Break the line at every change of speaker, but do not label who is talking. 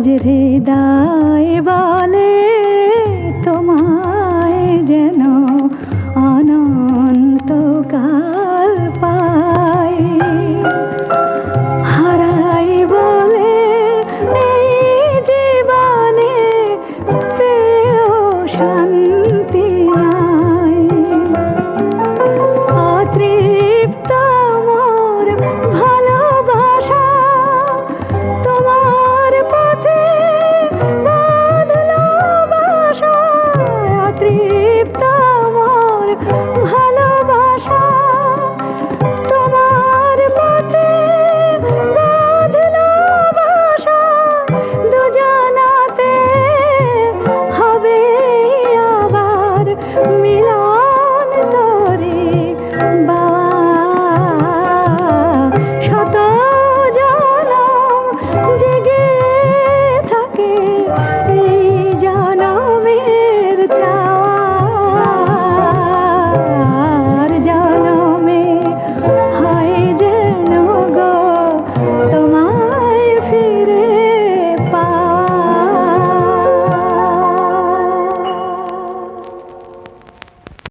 माजरे दाए वाले মিলন তরে বা